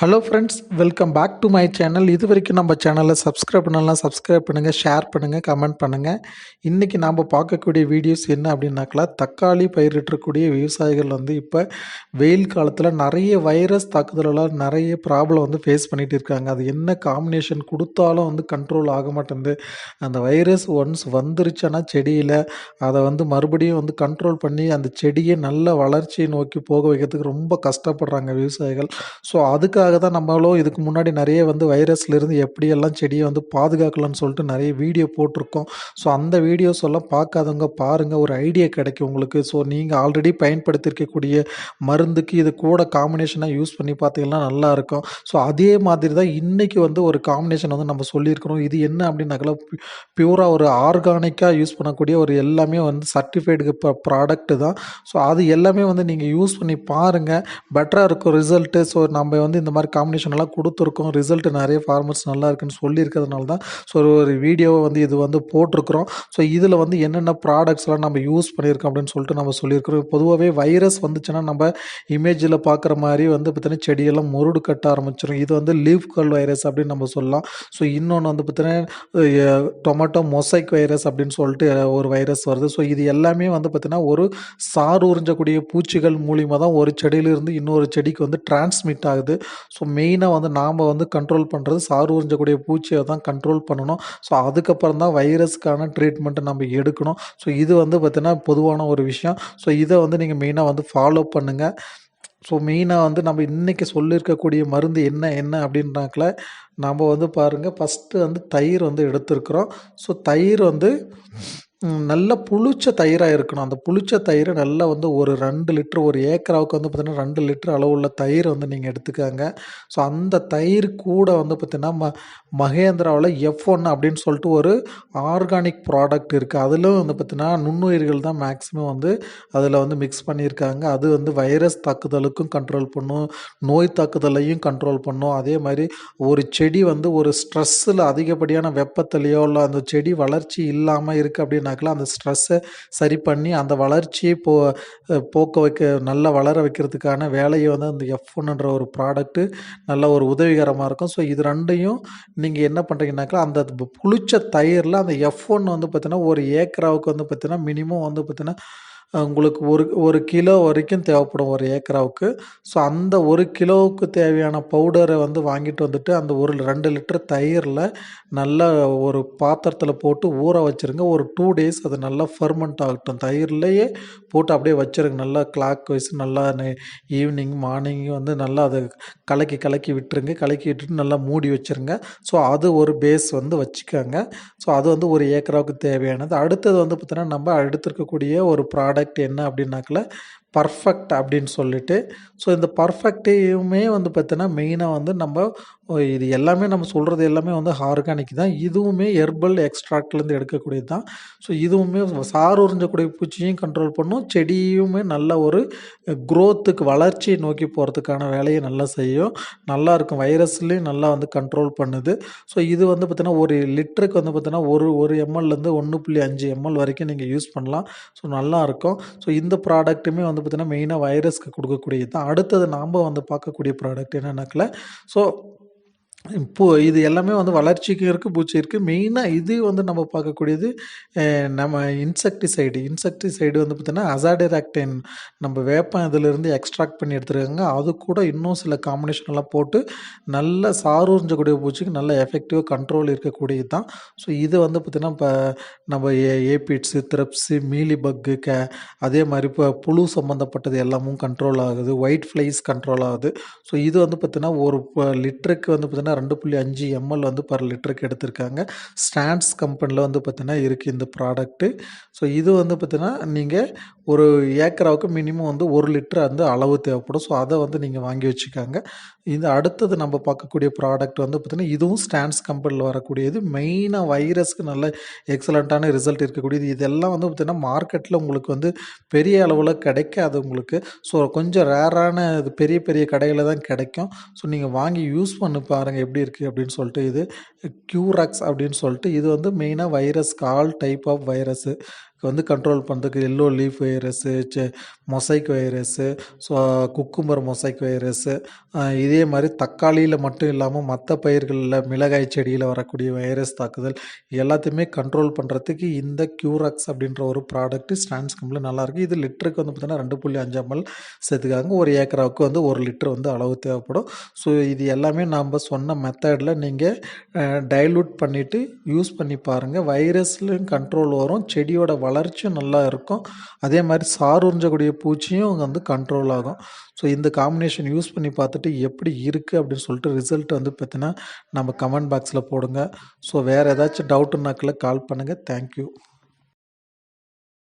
Hello friends welcome back to my channel இது வரைக்கும் நம்ம சேனலை சப்ஸ்கிரைப் பண்ணலாம் சப்ஸ்கிரைப் பண்ணுங்கள் ஷேர் பண்ணுங்கள் கமெண்ட் பண்ணுங்கள் இன்றைக்கி நாம் பார்க்கக்கூடிய வீடியோஸ் என்ன அப்படின்னாக்கா தக்காளி பயிரிட்டக்கூடிய விவசாயிகள் வந்து இப்போ வெயில் காலத்தில் நிறைய வைரஸ் தாக்குதலால் நிறைய ப்ராப்ளம் வந்து ஃபேஸ் பண்ணிகிட்டு இருக்காங்க. அது என்ன காம்பினேஷன் கொடுத்தாலும் வந்து கண்ட்ரோல் ஆக மாட்டேங்குது. அந்த வைரஸ் ஒன்ஸ் வந்துருச்சுன்னா செடியில் அதை வந்து மறுபடியும் வந்து கண்ட்ரோல் பண்ணி அந்த செடியை நல்ல வளர்ச்சியை நோக்கி போக வைக்கிறதுக்கு ரொம்ப கஷ்டப்படுறாங்க விவசாயிகள். ஸோ அதுக்காக அதுக்காக தான் நம்மளும் இதுக்கு முன்னாடி நிறைய வந்து வைரஸ்லேருந்து எப்படியெல்லாம் செடியை வந்து பாதுகாக்கலாம்னு சொல்லிட்டு நிறைய வீடியோ போட்டிருக்கோம். ஸோ அந்த வீடியோஸ் எல்லாம் பார்க்காதவங்க பாருங்கள் ஒரு ஐடியா கிடைக்கும் உங்களுக்கு. ஸோ நீங்கள் ஆல்ரெடி பயன்படுத்தியிருக்கக்கூடிய மருந்துக்கு இது கூட காம்பினேஷனாக யூஸ் பண்ணி பார்த்தீங்கன்னா நல்லாயிருக்கும் ஸோ அதே மாதிரி தான் இன்றைக்கி வந்து ஒரு காம்பினேஷன் வந்து நம்ம சொல்லியிருக்கிறோம். இது என்ன அப்படின்னாக்கா பியூராக ஒரு ஆர்கானிக்காக யூஸ் பண்ணக்கூடிய ஒரு எல்லாமே வந்து சர்டிஃபைடு ப்ராடக்ட்டு தான். ஸோ அது எல்லாமே வந்து நீங்கள் யூஸ் பண்ணி பாருங்கள் பெட்டராக இருக்கும் ரிசல்ட்டு ஸோ நம்ம வந்து இந்த மாதிரி காம்பினேஷன் எல்லாம் கொடுத்துருக்கோம். ரிசல்ட் நிறைய ஃபார்மர்ஸ் நல்லா இருக்குன்னு சொல்லியிருக்கிறதுனால தான் ஸோ ஒரு வீடியோவை வந்து இது வந்து போட்டிருக்கிறோம். ஸோ இதில் வந்து என்னென்ன ப்ராடக்ட்ஸ்லாம் நம்ம யூஸ் பண்ணியிருக்கோம் அப்படின்னு சொல்லிட்டு நம்ம சொல்லியிருக்கிறோம். பொதுவாகவே வைரஸ் வந்துச்சுன்னா நம்ம இமேஜில் பார்க்குற மாதிரி வந்து பார்த்தீங்கன்னா செடியெல்லாம் முருடு கட்ட ஆரம்பிச்சிடும் இது வந்து லீவ் கல் வைரஸ் அப்படின்னு நம்ம சொல்லலாம். ஸோ இன்னொன்று வந்து பார்த்தீங்கன்னா டொமேட்டோ மொசைக் வைரஸ் அப்படின்னு சொல்லிட்டு ஒரு வைரஸ் வருது. ஸோ இது எல்லாமே வந்து பார்த்தீங்கன்னா ஒரு சாறு உறிஞ்சக்கூடிய பூச்சிகள் மூலிமா தான் ஒரு செடியிலிருந்து இன்னொரு செடிக்கு வந்து டிரான்ஸ்மிட் ஆகுது. ஸோ மெயினாக வந்து நாம் வந்து கண்ட்ரோல் பண்ணுறது சாறு உறிஞ்சக்கூடிய பூச்சியை தான் கண்ட்ரோல் பண்ணணும். ஸோ அதுக்கப்புறம் தான் வைரஸ்க்கான ட்ரீட்மெண்ட்டை நம்ம எடுக்கணும். ஸோ இது வந்து பார்த்திங்கன்னா பொதுவான ஒரு விஷயம். ஸோ இதை வந்து நீங்கள் மெயினாக வந்து ஃபாலோ பண்ணுங்கள் ஸோ மெயினாக வந்து நம்ம இன்றைக்கி சொல்லியிருக்கக்கூடிய மருந்து என்ன என்ன அப்படின்றாக்கல நம்ம வந்து பாருங்கள் ஃபஸ்ட்டு வந்து தயிர் வந்து எடுத்துருக்குறோம். ஸோ தயிர் வந்து நல்ல புளிச்ச தயிராக இருக்கணும். அந்த புளிச்ச தயிரை நல்லா வந்து ஒரு ரெண்டு லிட்டர் ஒரு ஏக்கராவுக்கு வந்து பார்த்திங்கன்னா ரெண்டு லிட்டர் அளவுள்ள தயிர் வந்து நீங்கள் எடுத்துக்கோங்க. ஸோ அந்த தயிர் கூட வந்து பார்த்திங்கன்னா ம மகேந்திராவில் எஃப் ஒன் அப்படின்னு சொல்லிட்டு ஒரு ஆர்கானிக் ப்ராடக்ட் இருக்குது அதிலும் வந்து பார்த்திங்கன்னா நுண்ணுயிர்கள் தான் மேக்ஸிமம் வந்து அதில் வந்து மிக்ஸ் பண்ணியிருக்காங்க. அது வந்து வைரஸ் தாக்குதலுக்கும் கண்ட்ரோல் பண்ணும். நோய் தாக்குதலையும் கண்ட்ரோல் பண்ணும். அதே மாதிரி ஒரு செடி வந்து ஒரு ஸ்ட்ரெஸ்ஸில் அதிகப்படியான வெப்பத்திலையோ இல்லை அந்த செடி வளர்ச்சி இல்லாமல் இருக்குது அப்படின்னாக்கல அந்த ஸ்ட்ரெஸ்ஸை சரி பண்ணி அந்த வளர்ச்சியை போ போக்க வைக்க நல்லா வளர வைக்கிறதுக்கான வேலையை வந்து அந்த எஃப் ஒன்னுன்ற ஒரு ப்ராடக்ட்டு நல்ல ஒரு உதவிகரமாக இருக்கும். ஸோ இது ரெண்டையும் நீங்கள் என்ன பண்ணுறீங்கனாக்கா அந்த புளிச்ச தயிரில் அந்த எஃப் ஒன் வந்து பார்த்தீங்கன்னா ஒரு ஏக்கராவுக்கு வந்து பார்த்தீங்கன்னா மினிமம் வந்து பார்த்தீங்கன்னா உங்களுக்கு ஒரு ஒரு கிலோ வரைக்கும் தேவைப்படும் ஒரு ஏக்கராவுக்கு. ஸோ அந்த ஒரு கிலோவுக்கு தேவையான பவுடரை வந்து வாங்கிட்டு வந்துட்டு அந்த ஒரு ரெண்டு லிட்டர் தயிரில் நல்லா ஒரு பாத்திரத்தில் போட்டு ஊற வச்சுருங்க. ஒரு டூ டேஸ் அது நல்லா ஃபர்மெண்ட் ஆகட்டும். தயிர்லேயே போட்டு அப்படியே வச்சுருங்க. நல்லா கிளாக் வைஸ் நல்லா ஈவினிங் மார்னிங் வந்து நல்லா அதை கலக்கி கலக்கி விட்டுருங்க. கலக்கி விட்டுட்டு நல்லா மூடி வச்சுருங்க. ஸோ அது ஒரு பேஸ் வந்து வச்சுக்கோங்க. ஸோ அது வந்து ஒரு ஏக்கராவுக்கு தேவையானது. அடுத்தது வந்து பார்த்தீங்கன்னா நம்ம அடுத்திருக்கக்கூடிய ஒரு ப்ராடக்ட் என்ன அப்படின்னாக்கல பர்ஃபெக்ட் அப்படின்னு சொல்லிட்டு ஸோ இந்த பர்ஃபெக்டையுமே வந்து பார்த்தீங்கன்னா மெயினாக வந்து நம்ம இது எல்லாமே நம்ம சொல்கிறது எல்லாமே வந்து ஆர்கானிக் தான். இதுவுமே ஹெர்பல் எக்ஸ்ட்ராக்ட்லேருந்து எடுக்கக்கூடியது தான். ஸோ இதுவுமே சாறு உறிஞ்சக்கூடிய பூச்சியும் கண்ட்ரோல் பண்ணும். செடியுமே நல்ல ஒரு க்ரோத்துக்கு வளர்ச்சியை நோக்கி போகிறதுக்கான வேலையை நல்லா செய்யும். நல்லா இருக்கும். வைரஸ்லேயும் நல்லா வந்து கண்ட்ரோல் பண்ணுது. ஸோ இது வந்து பார்த்தீங்கன்னா ஒரு லிட்டருக்கு வந்து பார்த்தீங்கன்னா ஒரு ஒரு எம்எல்லேருந்து ஒன்று புள்ளி அஞ்சு எம்எல் வரைக்கும் நீங்கள் யூஸ் பண்ணலாம். ஸோ நல்லா இருக்கும். ஸோ இந்த ப்ராடக்ட்டுமே வந்து பார்த்தீங்கன்னா மெயினாக வைரஸ்க்கு கொடுக்கக்கூடியது தான். அடுத்தது நாம் வந்து பார்க்கக்கூடிய ப்ராடக்ட் என்னென்னாக்கில் ஸோ இப்போ இது எல்லாமே வந்து வளர்ச்சிக்கு இருக்குது பூச்சி இருக்குது மெயினாக இது வந்து நம்ம பார்க்கக்கூடியது நம்ம இன்செக்டிசைடு இன்செக்டிசைடு வந்து பார்த்திங்கன்னா அசாடிராக்டைன் நம்ம வேப்பம் இதிலிருந்து எக்ஸ்ட்ராக்ட் பண்ணி எடுத்துருக்காங்க. அது கூட இன்னும் சில காம்பினேஷன் எல்லாம் போட்டு நல்ல சாரூர்ஞ்சக்கூடிய பூச்சிக்கு நல்ல எஃபெக்டிவாக கண்ட்ரோல் இருக்கக்கூடியது தான் ஸோ இது வந்து பார்த்திங்கன்னா இப்போ நம்ம ஏ ஏபிட்ஸு த்ரெப்ஸு மீலி பக்கு க அதே மாதிரி இப்போ புழு சம்மந்தப்பட்டது எல்லாமும் கண்ட்ரோல் ஆகுது. ஒயிட் ஃப்ளைஸ் கண்ட்ரோல் ஆகுது. ஸோ இது வந்து பார்த்திங்கன்னா ஒரு லிட்டருக்கு வந்து பார்த்திங்கன்னா ரெண்டு புள்ளி அஞ்சு எம்எல் வந்து பர் லிட்டருக்கு எடுத்திருக்காங்க. ஸ்டாண்ட்ஸ் கம்பெனியில் வந்து பார்த்திங்கன்னா இருக்குது இந்த ப்ராடக்ட்டு ஸோ இது வந்து பார்த்திங்கன்னா நீங்கள் ஒரு ஏக்கராவுக்கு மினிமம் வந்து ஒரு லிட்டர் வந்து அளவு தேவைப்படும். ஸோ அதை வந்து நீங்கள் வாங்கி வச்சுக்காங்க. இது அடுத்தது நம்ம பார்க்கக்கூடிய ப்ராடக்ட் வந்து பார்த்திங்கன்னா இதுவும் ஸ்டாண்ட்ஸ் கம்பெனியில் வரக்கூடியது. மெயினாக வைரஸ்க்கு நல்ல எக்ஸலண்ட்டான ரிசல்ட் இருக்கக்கூடியது. இதெல்லாம் வந்து பார்த்திங்கன்னா மார்க்கெட்டில் உங்களுக்கு வந்து பெரிய அளவில் கிடைக்காது உங்களுக்கு. ஸோ கொஞ்சம் ரேரான இது பெரிய பெரிய கடையில் தான் கிடைக்கும். ஸோ நீங்கள் வாங்கி யூஸ் பண்ணி பாருங்கள் எப்படி இருக்குது அப்படின்னு சொல்லிட்டு இது க்யூராக்ஸ் அப்படின்னு சொல்லிட்டு இது வந்து மெயினாக virus call type of virus வந்து கண்ட்ரோல் பண்ணுறதுக்கு எல்லோ லீஃப் வைரஸ்ஸு செ mosaic virus so cucumber mosaic virus இதே மாதிரி தக்காளியில் மட்டும் இல்லாமல் மற்ற பயிர்களில் மிளகாய் செடியில் வரக்கூடிய வைரஸ் தாக்குதல் எல்லாத்தையுமே கண்ட்ரோல் பண்ணுறதுக்கு இந்த க்யூராக்ஸ் அப்படின்ற ஒரு ப்ராடக்ட்டு ஸ்டான்ஸ் கம்பில் நல்லாயிருக்கு இது லிட்டருக்கு வந்து பார்த்தீங்கன்னா ரெண்டு புள்ளி அஞ்சு எம்எல் சேர்த்துக்காங்க. ஒரு ஏக்கராவுக்கு வந்து ஒரு லிட்டர் வந்து அளவு தேவைப்படும். ஸோ இது எல்லாமே நாம் சொன்ன மெத்தடில் நீங்கள் டைலூட் பண்ணிவிட்டு யூஸ் பண்ணி பாருங்கள் வைரஸ்லையும் கண்ட்ரோல் வரும். செடியோட வளர்ச்சியும் நல்லா இருக்கும். அதே மாதிரி சார் உறிஞ்சக்கூடிய பூச்சியும் வந்து கண்ட்ரோல் ஆகும். ஸோ இந்த காம்பினேஷன் யூஸ் பண்ணி பார்த்துட்டு எப்படி இருக்குது அப்படின்னு சொல்லிட்டு ரிசல்ட் வந்து பார்த்தீங்கன்னா நம்ம கமெண்ட் பாக்ஸில் போடுங்க. ஸோ வேறு ஏதாச்சும் டவுட்டுனாக்கில் கால் பண்ணுங்கள் தேங்க்யூ